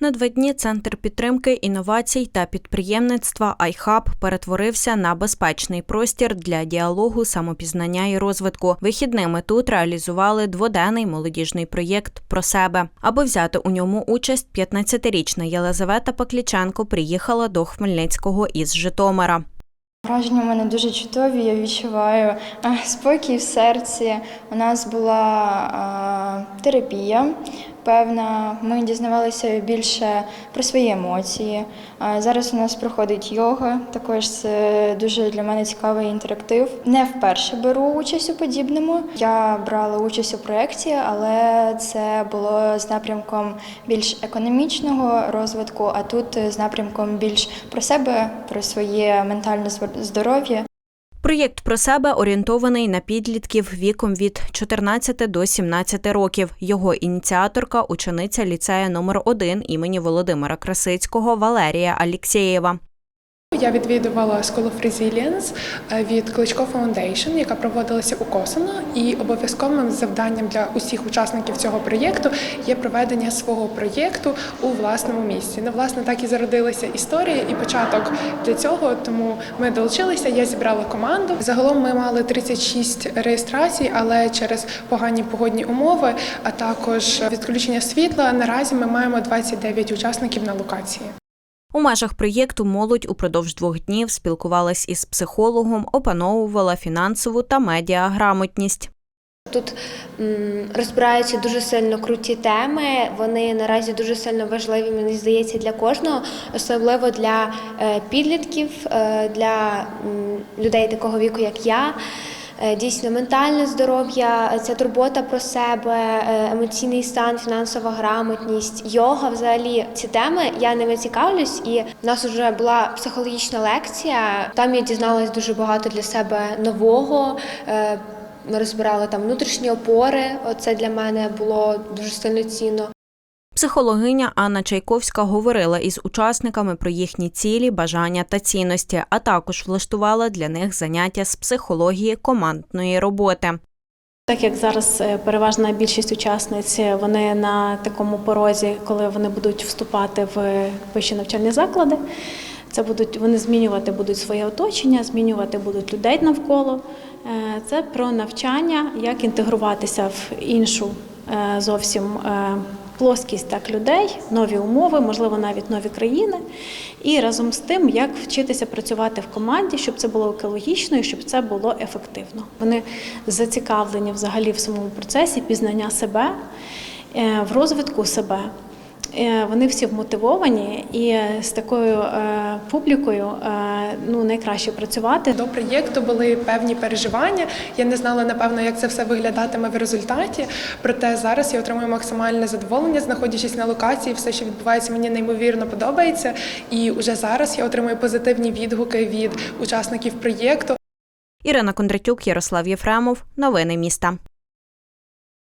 На два дні центр підтримки інновацій та підприємництва iHub перетворився на безпечний простір для діалогу, самопізнання і розвитку. Вихідними тут реалізували дводенний молодіжний проєкт про себе. Аби взяти у ньому участь, 15-річна Єлизавета Пакліченко приїхала до Хмельницького із Житомира. Враження у мене дуже чудові. Я відчуваю е, спокій в серці. У нас була е, терапія. Певна, ми дізнавалися більше про свої емоції. Е, Зараз у нас проходить йога. Також це дуже для мене цікавий інтерактив. Не вперше беру участь у подібному. Я брала участь у проєкті, але це було з напрямком більш економічного розвитку, а тут з напрямком більш про себе, про своє ментальне здоров'я. Проєкт про себе орієнтований на підлітків віком від 14 до 17 років. Його ініціаторка учениця ліцею номер 1 імені Володимира Красицького Валерія Алєксєєва. Я відвідувала School of Resilience е, від Кличко Foundation, яка проводилася у Косино, і обов'язковим завданням для усіх учасників цього проєкту є проведення свого проєкту у власному місці. Ну, власне, так і зародилася історія і початок для цього. Тому ми долучилися. Я зібрала команду. Загалом ми мали 36 реєстрацій, але через погані погодні умови, а також відключення світла. Наразі ми маємо 29 учасників на локації. У межах проєкту молодь упродовж двох днів спілкувалась із психологом, опановувала фінансову та медіаграмотність. Тут розбираються дуже сильно круті теми. Вони наразі дуже сильно важливі, мені здається, для кожного, особливо для е, підлітків, е, для людей такого віку, як я. Е, Дійсно, ментальне здоров'я, ця турбота про себе, е, емоційний стан, фінансова грамотність, йога. Взагалі, ці теми я ними цікавлюсь, і в нас вже була психологічна лекція. Там я дізналась дуже багато для себе нового. Е, ми розбирали там внутрішні опори. Оце для мене було дуже сильно цінно. Психологиня Анна Чайковська говорила із учасниками про їхні цілі, бажання та цінності, а також влаштувала для них заняття з психології командної роботи. Так як зараз е, переважна більшість учасниць е, вони на такому порозі, коли вони будуть вступати в вищі навчальні заклади, це будуть вони змінювати будуть своє оточення, змінювати будуть людей навколо. Е, Це про навчання, як інтегруватися в іншу е, зовсім е, плоскість так людей, нові умови, можливо, навіть нові країни. І разом з тим, як вчитися працювати в команді, щоб це було екологічно і щоб це було ефективно. Вони зацікавлені взагалі в самому процесі пізнання себе, е, в розвитку себе. Е, Вони всі вмотивовані, і з такою е, публікою е, ну найкраще працювати. До проєкту були певні переживання. Я не знала напевно, як це все виглядатиме в результаті. Проте зараз я отримую максимальне задоволення, знаходячись на локації. Все, що відбувається, мені неймовірно подобається. І вже зараз я отримую позитивні відгуки від учасників проєкту. Ірина Кондратюк, Ярослав Єфремов. Новини міста.